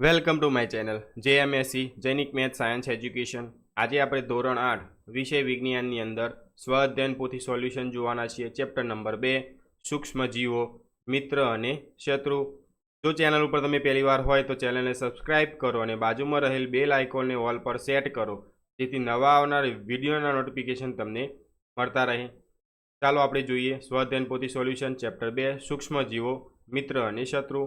Welcome to my channel. JMSC, Jainik math, science, education. આજે આપણે ધોરણ આઠ, વિષય વિજ્ઞાનની અંદર સ્વ અધ્યયન પોથી સોલ્યુશન જોવાના છીએ. ચેપ્ટર નંબર બે, સૂક્ષ્મ જીવો, મિત્ર અને શત્રુ. જો ચેનલ ઉપર તમે પહેલી વાર હોય તો ચેનલને સબસ્ક્રાઇબ કરો અને બાજુમાં રહેલ બેલ આઇકોનને ઓલ પર સેટ કરો. જેથી નવા આવનાર વિડીયોના નોટિફિકેશન તમને મળતા રહે. ચાલો આપણે જોઈએ સ્વ અધ્યયન પોથી સોલ્યુશન ચેપ્ટર બે, સૂક્ષ્મ જીવો, મિત્ર અને શત્રુ.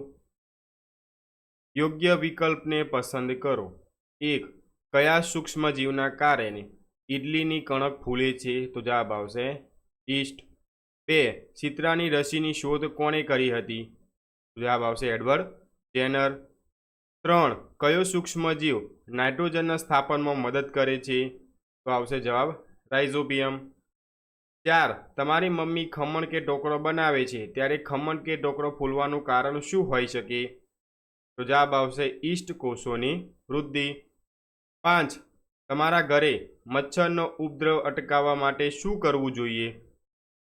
યોગ્ય વિકલ્પને પસંદ કરો. એક, કયા સૂક્ષ્મ જીવના કારણે ઈડલીની કણક ફૂલે છે? તો જવાબ આવશે ઈસ્ટ. બે ચિત્રાની રસીની શોધ કોણે કરી હતી? જવાબ આવશે એડવર્ડ જેનર ત્રણ, કયો સૂક્ષ્મ જીવ નાઇટ્રોજનના સ્થાપનમાં મદદ કરે છે? તો આવશે જવાબ રાઇઝોબિયમ. ચાર, તમારી મમ્મી ખમણ કે ઢોકળો બનાવે છે? ત્યારે ખમણ કે ઢોકળો ફૂલવાનું કારણ શું હોઈ શકે? તો જવાબ આવશે ઈસ્ટ કોષોની વૃદ્ધિ. પાંચ, તમારા ઘરે મચ્છરનો ઉપદ્રવ અટકાવવા માટે શું કરવું જોઈએ?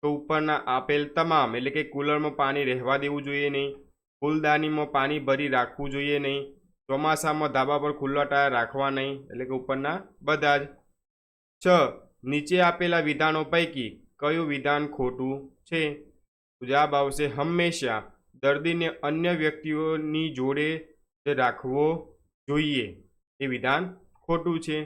તો ઉપરના આપેલ તમામ, એટલે કે કુલરમાં પાણી રહેવા દેવું જોઈએ નહીં, ફૂલદાનીમાં પાણી ભરી રાખવું જોઈએ નહીં, ચોમાસામાં ધાબા પર ખુલ્લા ટાયર રાખવા નહીં, એટલે કે ઉપરના બધા જ. છ, નીચે આપેલા વિધાનો પૈકી કયું વિધાન ખોટું છે? જવાબ આવશે હંમેશા દર્દીને અન્ય વ્યક્તિઓની જોડે જ રાખવો જોઈએ એ વિધાન ખોટું છે.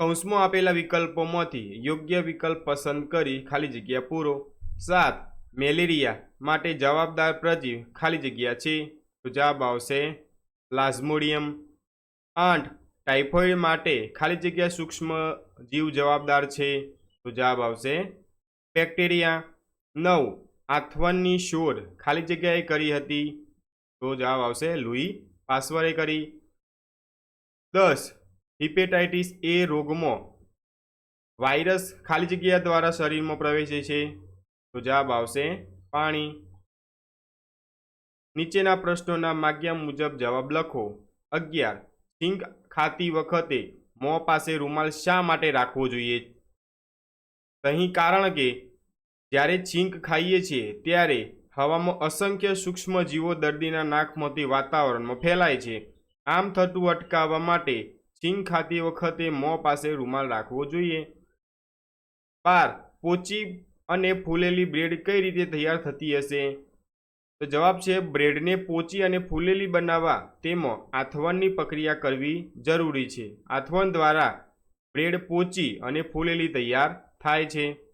કૌંસમાં આપેલા વિકલ્પોમાંથી યોગ્ય વિકલ્પ પસંદ કરી ખાલી જગ્યા પૂરો. સાત, મેલેરિયા માટે જવાબદાર પ્રજીવ ખાલી જગ્યા છે તો જવાબ આવશે પ્લાઝ્મોડિયમ. આઠ, ટાઇફોઇડ માટે ખાલી જગ્યા સૂક્ષ્મ જીવ જવાબદાર છે તો જવાબ આવશે બેક્ટેરિયા. નવ આથવનની શોધ. ખાલી જગ્યાએ કરી હતી. તો જવાબ આવશે લુઈ પાસવરે કરી. દસ, હિપેટાઇટિસ એ રોગમાં વાયરસ ખાલી જગ્યા દ્વારા શરીરમાં પ્રવેશે છે. તો જવાબ આવશે પાણી. નીચેના પ્રશ્નોના માગ્યા મુજબ જવાબ લખો. અગિયાર, સિંગ ખાતી વખતે મોં પાસે રૂમાલ શા માટે રાખવો જોઈએ? અહીં કારણ કે જ્યારે છીંક ખાઈએ છીએ, ત્યારે હવામાં અસંખ્ય સૂક્ષ્મ જીવો દર્દીના નાકમાંથી વાતાવરણમાં ફેલાય છે. આમ થતું અટકાવવા માટે છીંક ખાતી વખતે મોં પાસે રૂમાલ રાખવો જોઈએ. પાર, પોચી અને ફૂલેલી બ્રેડ કઈ રીતે તૈયાર થતી હશે? તો જવાબ છે, બ્રેડને પોચી અને ફૂલેલી બનાવવા તેમાં આથવણની પ્રક્રિયા કરવી જરૂરી છે. આથવણ દ્વારા બ્રેડ પોચી અને ફૂલેલી તૈયાર થાય છે.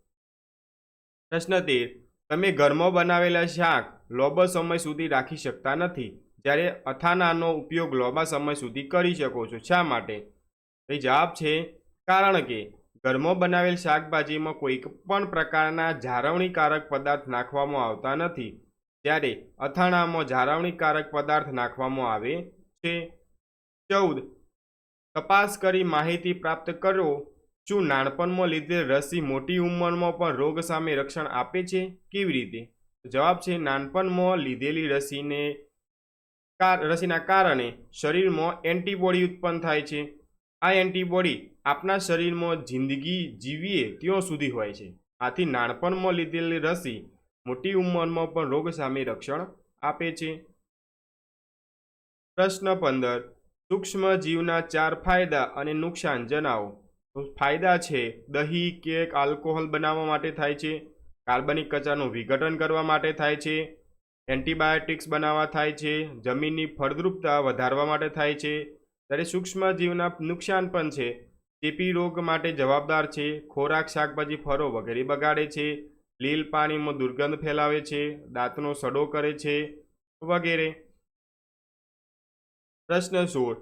પ્રશ્ન તેર તમે ઘરમાં બનાવેલા શાક લાંબો સમય સુધી રાખી શકતા નથી, જ્યારે અથાણાનો ઉપયોગ લાંબા સમય સુધી કરી શકો છો. શા માટે? એ જવાબ છે, કારણ કે ઘરમાં બનાવેલ શાકભાજીમાં કોઈ પણ પ્રકારના જાળવણીકારક પદાર્થ નાખવામાં આવતા નથી, જ્યારે અથાણામાં જાળવણીકારક પદાર્થ નાખવામાં આવે છે. ચૌદ, તપાસ કરી માહિતી પ્રાપ્ત કરો. શું નાનપણમાં લીધેલ રસી મોટી ઉંમરમાં પણ રોગ સામે રક્ષણ આપે છે? કેવી રીતે? જવાબ છે, નાનપણમાં લીધેલી રસીને રસીના કારણે શરીરમાં એન્ટીબોડી ઉત્પન્ન થાય છે. આ એન્ટીબોડી આપણા શરીરમાં જિંદગી જીવીએ ત્યાં સુધી હોય છે. આથી નાનપણમાં લીધેલી રસી મોટી ઉંમરમાં પણ રોગ સામે રક્ષણ આપે છે. પ્રશ્ન પંદર. સૂક્ષ્મ જીવના ચાર ફાયદા અને નુકસાન જણાવો. ફાયદા છે. દહીં, કેક આલ્કોહોલ બનાવવા માટે થાય છે. કાર્બનિક કચરાનું વિઘટન કરવા માટે થાય છે. એન્ટીબાયોટિક્સ બનાવવા થાય છે. જમીનની ફળદ્રુપતા વધારવા માટે થાય છે. ત્યારે સૂક્ષ્મજીવના નુકસાન પણ છે. ચેપી રોગ માટે જવાબદાર છે. ખોરાક, શાકભાજી, ફળો વગેરે બગાડે છે. લીલ પાણીમાં દુર્ગંધ ફેલાવે છે. દાંતનો સડો કરે છે વગેરે. પ્રશ્ન સોળ.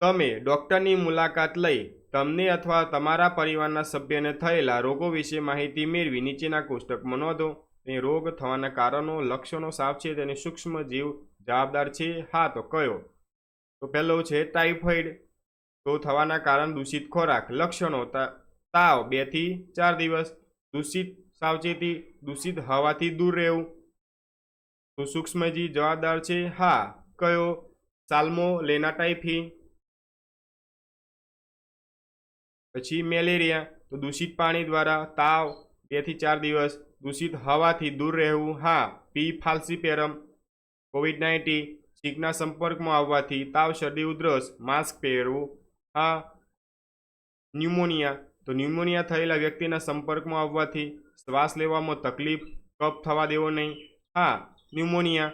તમે ડૉક્ટરની મુલાકાત લઈ તમને અથવા તમારા પરિવારના સભ્યને થયેલા રોગો વિશે માહિતી મેળવી નીચેના કોષ્ટકમાં નોંધો. એ રોગ થવાના કારણો, લક્ષણો સાફ છે અને સૂક્ષ્મ જીવ જવાબદાર છે. હા, તો કયો? તો પહેલો છે ટાઇફોઇડ તો થવાના કારણ, દૂષિત ખોરાક, લક્ષણો તાવ બેથી ચાર દિવસ. દૂષિત સાવચેતી, દૂષિત હવાથી દૂર રહેવું. તો સૂક્ષ્મજીવ જવાબદાર છે. હા, કયો? સાલ્મો લેના પછી મેલેરિયા, તો દૂષિત પાણી દ્વારા તાવ બેથી ચાર દિવસ દૂષિત હવાથી દૂર રહેવું, હા, પી ફાલ્સીપેરમ. કોવિડ નાઇન્ટીન છીંકના સંપર્કમાં આવવાથી તાવ, શરદી, ઉધરસ, માસ્ક પહેરવું, હા, ન્યુમોનિયા, તો ન્યુમોનિયા થયેલા વ્યક્તિના સંપર્કમાં આવવાથી શ્વાસ લેવામાં તકલીફ, કફ થવા દેવો નહીં, હા, ન્યુમોનિયા.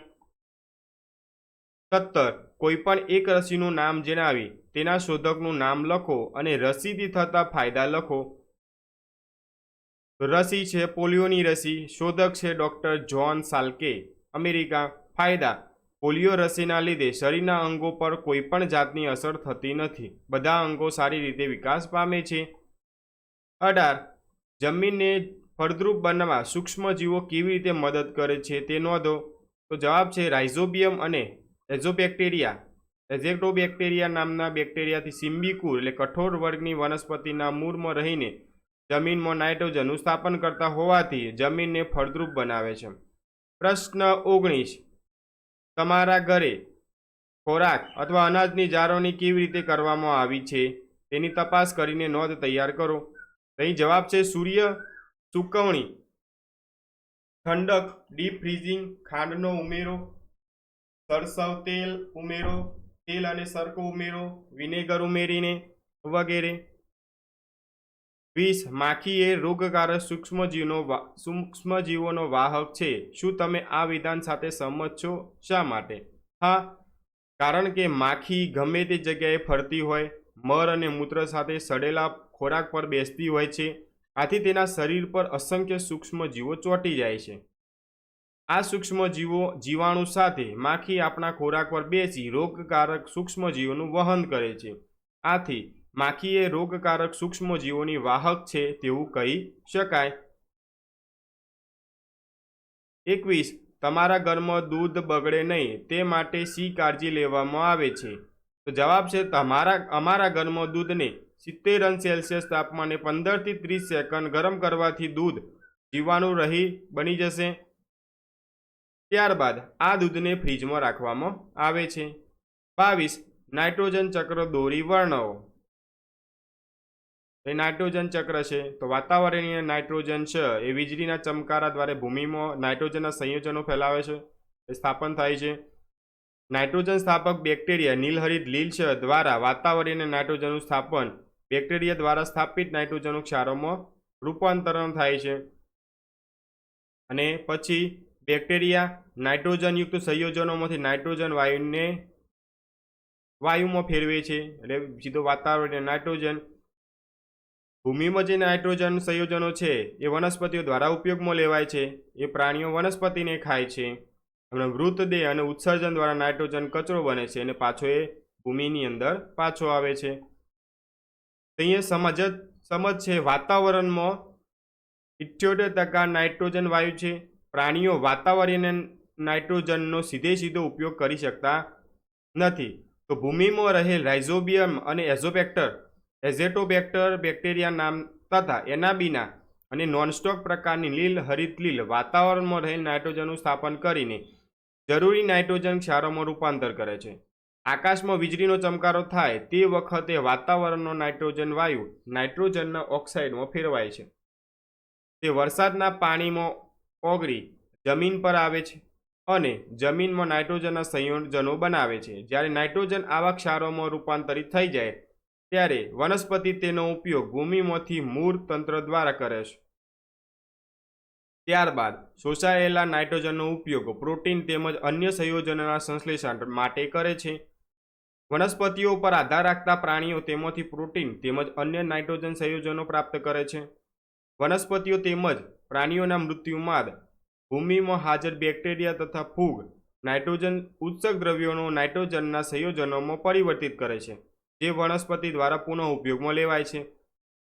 સત્તર, કોઈ પણ એક રસીનું નામ જણાવી તેના શોધકનું નામ લખો અને રસીથી થતા ફાયદા લખો. રસી છે પોલિયોની રસી. શોધક છે ડૉક્ટર જ્હોન સાલ્કે. અમેરિકા. ફાયદા. પોલિયો રસીના લીધે શરીરના અંગો પર કોઈપણ જાતની અસર થતી નથી. બધા અંગો સારી રીતે વિકાસ પામે છે. અઢાર. જમીનને ફળદ્રુપ બનાવવા સૂક્ષ્મજીવો કેવી રીતે મદદ કરે છે તે નોંધો. તો જવાબ છે રાઇઝોબિયમ અને એઝોબેક્ટેરિયા. એઝેક્ટોબેક્ટેરિયા નામના બેક્ટેરિયાથી સિમ્બિકુર એટલે કઠોર વર્ગની વનસ્પતિના મૂળમાં રહીને જમીનમાં નાઇટ્રોજનનું સ્થાપન કરતા હોવાથી જમીનને ફળદ્રુપ બનાવે છે. પ્રશ્ન ઓગણીસ. તમારા ઘરે ખોરાક અથવા અનાજની જાળવણી કેવી રીતે કરવામાં આવી છે? તેની તપાસ કરીને નોંધ તૈયાર કરો. અહીં જવાબ છે સૂર્ય, સૂકવણી, ઠંડક, ડીપ ફ્રીઝિંગ, ખાંડનો ઉમેરો સરસવ તેલ ઉમેરો તેલ અને સરકો ઉમેરો, વિનેગર ઉમેરીને વગેરે. વીસ માખી એ રોગકારક સૂક્ષ્મજીવનો સૂક્ષ્મજીવોનો વાહક છે. શું તમે આ વિધાન સાથે સહમત છો? શા માટે? હા, કારણ કે માખી ગમે તે જગ્યાએ ફરતી હોય, મર અને મૂત્ર સાથે સડેલા ખોરાક પર બેસતી હોય છે. આથી તેના શરીર પર અસંખ્ય સૂક્ષ્મજીવો ચોંટી જાય છે. આ સૂક્ષ્મજીવો જીવાણુ સાથે માખી આપણા ખોરાક પર બેસી રોગકારક સૂક્ષ્મજીવોનું વહન કરે છે. આથી માખી એ રોગકારક સૂક્ષ્મજીવોની વાહક છે તેવું કહી શકાય. એકવીસ. તમારા ઘરમાં દૂધ બગડે નહીં, તે માટે સી કાળજી લેવામાં આવે છે? તો જવાબ છે તમારા, અમારા ઘરમાં દૂધને સિત્તેર અંશ સેલ્સિયસ તાપમાને પંદરથી ત્રીસ સેકન્ડ ગરમ કરવાથી દૂધ જીવાણુ રહી બની જશે. ત્યારબાદ આ દૂધને ફ્રીજમાં રાખવામાં આવે છે. બાવીસ, નાઇટ્રોજન ચક્ર દોરી વર્ણવો. એ નાઇટ્રોજન ચક્ર છે તો વાતાવરણીય નાઇટ્રોજન છે એ વીજળીના ચમકારા દ્વારા ભૂમિમાં નાઇટ્રોજનના સંયોજનો ફેલાવે છે. એ સ્થાપન થાય છે. નાઇટ્રોજન સ્થાપક બેક્ટેરિયા નીલહરિત લીલ છે દ્વારા વાતાવરણીય નાઇટ્રોજનનું સ્થાપન બેક્ટેરિયા દ્વારા સ્થાપિત નાઇટ્રોજન ક્ષારોમાં રૂપાંતરણ થાય છે. અને પછી બેક્ટેરિયા નાઇટ્રોજનયુક્ત સંયોજનોમાંથી નાઇટ્રોજન વાયુને વાયુમાં ફેરવે છે એટલે સીધો વાતાવરણને નાઇટ્રોજન. ભૂમિમાં જે નાઇટ્રોજન સંયોજનો છે એ વનસ્પતિઓ દ્વારા ઉપયોગમાં લેવાય છે. એ પ્રાણીઓ વનસ્પતિને ખાય છે. અને મૃતદેહ અને ઉત્સર્જન દ્વારા નાઇટ્રોજન કચરો બને છે અને પાછો એ ભૂમિની અંદર પાછો આવે છે. અહીંયા સમજ સમજ છે વાતાવરણમાં ઇઠ્યોતેર ટકા નાઇટ્રોજન વાયુ છે. પ્રાણીઓ વાતાવરણીય નાઇટ્રોજનનો સીધે સીધો ઉપયોગ કરી શકતા નથી. તો ભૂમિમાં રહેલ રાઇઝોબિયમ અને એઝોબેક્ટર, એઝેટોબેક્ટર બેક્ટેરિયા નામ તથા એનાબીના અને નોનસ્ટોક પ્રકારની લીલ, હરિત લીલ વાતાવરણમાં રહેલ નાઇટ્રોજનનું સ્થાપન કરીને જરૂરી નાઇટ્રોજન ક્ષારોમાં રૂપાંતર કરે છે. આકાશમાં વીજળીનો ચમકારો થાય તે વખતે વાતાવરણનો નાઇટ્રોજન વાયુ નાઇટ્રોજનના ઓક્સાઇડમાં ફેરવાય છે. તે વરસાદના પાણીમાં ઓગળી જમીન પર આવે છે અને જમીનમાં નાઇટ્રોજનના સંયોજનો બનાવે છે. જ્યારે નાઇટ્રોજન આવા ક્ષારોમાં રૂપાંતરિત થઈ જાય, ત્યારે વનસ્પતિ તેનો ઉપયોગ ભૂમિમાંથી મૂળ તંત્ર દ્વારા કરે છે. ત્યારબાદ, શોષાયેલા નાઇટ્રોજનનો ઉપયોગ પ્રોટીન તેમજ અન્ય સંયોજનોના સંશ્લેષણ માટે કરે છે. વનસ્પતિઓ પર આધાર રાખતા પ્રાણીઓ તેમાંથી પ્રોટીન તેમજ અન્ય નાઇટ્રોજન સંયોજનો પ્રાપ્ત કરે છે. વનસ્પતિઓ તેમજ પ્રાણીઓના મૃત્યુ બાદ ભૂમિમાં હાજર બેક્ટેરિયા તથા ફૂગ, નાઇટ્રોજન ઉત્સક દ્રવ્યોનો નાઇટ્રોજનના સંયોજનોમાં પરિવર્તિત કરે છે, જે વનસ્પતિ દ્વારા પુનઃ ઉપયોગમાં લેવાય છે.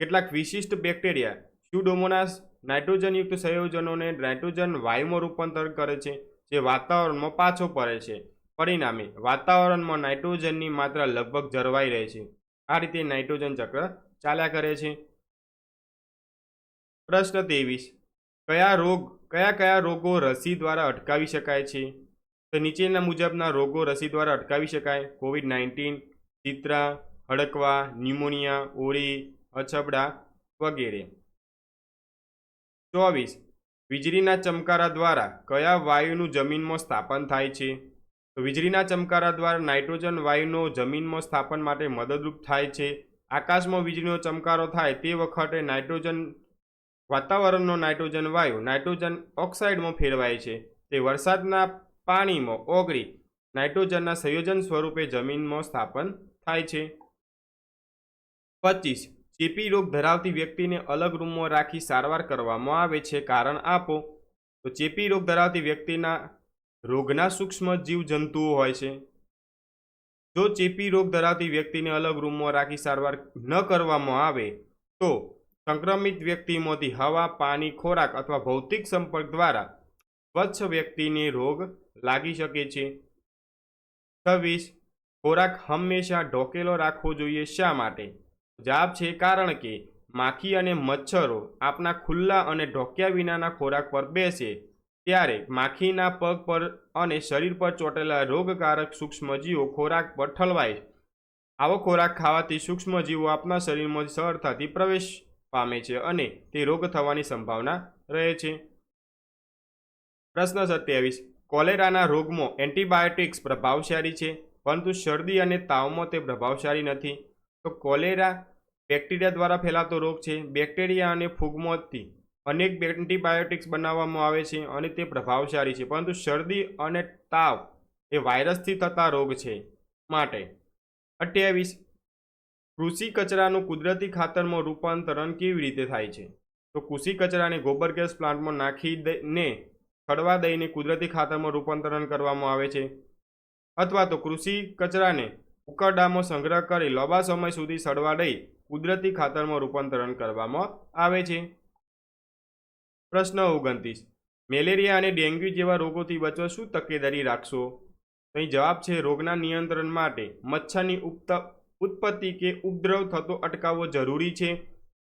કેટલાક વિશિષ્ટ બેક્ટેરિયા સ્યુડોમોનાસ નાઇટ્રોજનયુક્ત સંયોજનોને નાઇટ્રોજન વાયુમાં રૂપાંતર કરે છે, જે વાતાવરણમાં પાછો પડે છે. પરિણામે, વાતાવરણમાં નાઇટ્રોજનની માત્રા લગભગ જળવાઈ રહે છે. આ રીતે નાઇટ્રોજન ચક્ર ચાલ્યા કરે છે. પ્રશ્ન ત્રેવીસ. કયા રોગ, કયા કયા રોગો રસી દ્વારા અટકાવી શકાય છે? તો નીચેના મુજબના રોગો રસી દ્વારા અટકાવી શકાય. કોવિડ નાઇન્ટીન, ચિત્રા, હડકવા, ન્યુમોનિયા, ઓરી, અછબડા વગેરે. ચોવીસ. વીજળીના ચમકારા દ્વારા કયા વાયુનું જમીનમાં સ્થાપન થાય છે? તો વીજળીના ચમકારા દ્વારા નાઇટ્રોજન વાયુનો જમીનમાં સ્થાપન માટે મદદરૂપ થાય છે. આકાશમાં વીજળીનો ચમકારો થાય તે વખતે નાઇટ્રોજન વાતાવરણનો નાઇટ્રોજન વાયુ, નાઇટ્રોજન ઓક્સાઇડમાં ફેરવાય છે. તે વરસાદના પાણીમાં ઓગળી નાઇટ્રોજનના સંયોજન સ્વરૂપે જમીનમાં સ્થાપન થાય છે. પચીસ, ચેપી રોગ ધરાવતી વ્યક્તિને અલગ રૂમમાં રાખી સારવાર કરવામાં આવે છે કારણ આપો. તો ચેપી રોગ ધરાવતી વ્યક્તિના રોગના સૂક્ષ્મ જીવજંતુઓ હોય છે. જો ચેપી રોગ ધરાવતી વ્યક્તિને અલગ રૂમમાં રાખી સારવાર ન કરવામાં આવે, તો સંક્રમિત વ્યક્તિમાંથી હવા, પાણી, ખોરાક અથવા ભૌતિક સંપર્ક દ્વારા સ્વચ્છ વ્યક્તિને રોગ લાગી શકે છે. છવ્વીસ, ખોરાક હંમેશા ઢોકેલો રાખવો જોઈએ. શા માટે? જવાબ છે કારણ કે માખી અને મચ્છરો આપના ખુલ્લા અને ઢોક્યા વિનાના ખોરાક પર બેસે. ત્યારે માખીના પગ પર અને શરીર પર ચોટેલા રોગકારક સૂક્ષ્મજીવો ખોરાક પર ઠલવાય આવો ખોરાક ખાવાથી સૂક્ષ્મજીવો આપના શરીરમાં સરળતાથી પ્રવેશ પામે છે અને તે રોગ થવાની સંભાવના રહે છે. પ્રશ્ન સત્યાવીસ. કોલેરાના રોગમાં એન્ટીબાયોટિક્સ પ્રભાવશાળી છે, પરંતુ શરદી અને તાવમાં તે પ્રભાવશાળી નથી. તો કોલેરા બેક્ટેરિયા દ્વારા ફેલાતો રોગ છે. બેક્ટેરિયા અને ફૂગમાંથી અનેક એન્ટીબાયોટિક્સ બનાવવામાં આવે છે અને તે પ્રભાવશાળી છે, પરંતુ શરદી અને તાવ એ વાયરસથી થતા રોગ છે. માટે અઠ્યાવીસ. કૃષિ કચરાનું કુદરતી ખાતરમાં રૂપાંતરણ કેવી રીતે થાય છે? તો કૃષિ કચરાને ગોબર ગેસ પ્લાન્ટમાં નાખી દઈને ખડવા દઈને કુદરતી ખાતરમાં રૂપાંતરણ કરવામાં આવે છે. અથવા તો કૃષિ કચરાને ઉકરડામાં સંગ્રહ કરી લાંબા સમય સુધી સડવા દઈ કુદરતી ખાતરમાં રૂપાંતરણ કરવામાં આવે છે. પ્રશ્ન ઓગણત્રીસ. મેલેરિયા અને ડેન્ગ્યુ જેવા રોગોથી બચવા શું તકેદારી રાખશો? અહીં જવાબ છે, રોગના નિયંત્રણ માટે મચ્છરની ઉપ્ત ઉત્પત્તિ કે ઉપદ્રવ થતો અટકાવવો જરૂરી છે.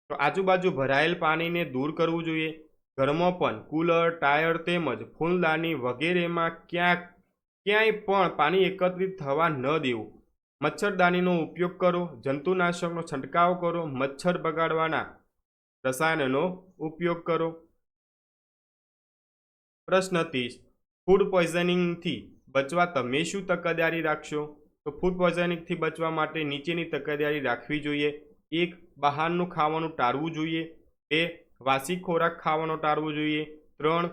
તો આજુબાજુ ભરાયેલ પાણીને દૂર કરવું જોઈએ. ઘરમાં પણ કુલર, ટાયર તેમજ ફૂલદાની વગેરેમાં ક્યાંક, ક્યાંય પણ પાણી એકત્રિત થવા ન દેવું. મચ્છરદાનીનો ઉપયોગ કરો, જંતુનાશકનો છંટકાવ કરો, મચ્છર બગાડવાના રસાયણનો ઉપયોગ કરો. પ્રશ્ન ત્રીસ. ફૂડ પોઈઝનિંગથી બચવા તમે શું તકેદારી રાખશો? તો ફૂડ પોઈઝનિંગથી બચવા માટે નીચેની તકેદારી રાખવી જોઈએ. એક, બહારનું ખાવાનું ટાળવું જોઈએ. બે, વાસી ખોરાક ખાવાનો ટાળવો જોઈએ. ત્રણ,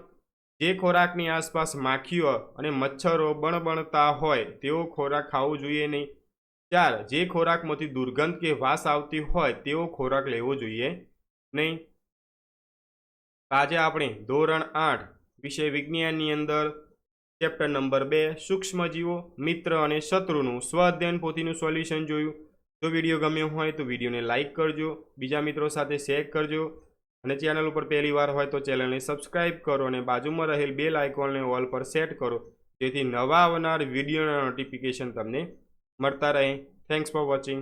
જે ખોરાકની આસપાસ માખીઓ અને મચ્છરો બણબણતા હોય તેવો ખોરાક ખાવો જોઈએ નહીં. ચાર, જે ખોરાકમાંથી દુર્ગંધ કે વાસ આવતી હોય તેવો ખોરાક લેવો જોઈએ નહીં. આજે આપણે ધોરણ આઠ વિષય વિજ્ઞાનની અંદર ચેપ્ટર નંબર બે, સૂક્ષ્મજીવો, મિત્ર અને શત્રુનું સ્વ અધ્યયન પોથીનું સોલ્યુશન જોયું. જો વીડિયો ગમ્યો હોય તો વિડીયોને લાઇક કરજો, બીજા મિત્રો સાથે શેર કરજો અને ચેનલ ઉપર પહેલી વાર હોય તો ચેનલને સબસ્ક્રાઇબ કરો અને બાજુમાં રહેલ બેલ આઇકોનને ઓલ પર સેટ કરો, જેથી નવા આવનાર વિડીયોના નોટિફિકેશન તમને મળતા રહે. Thanks for watching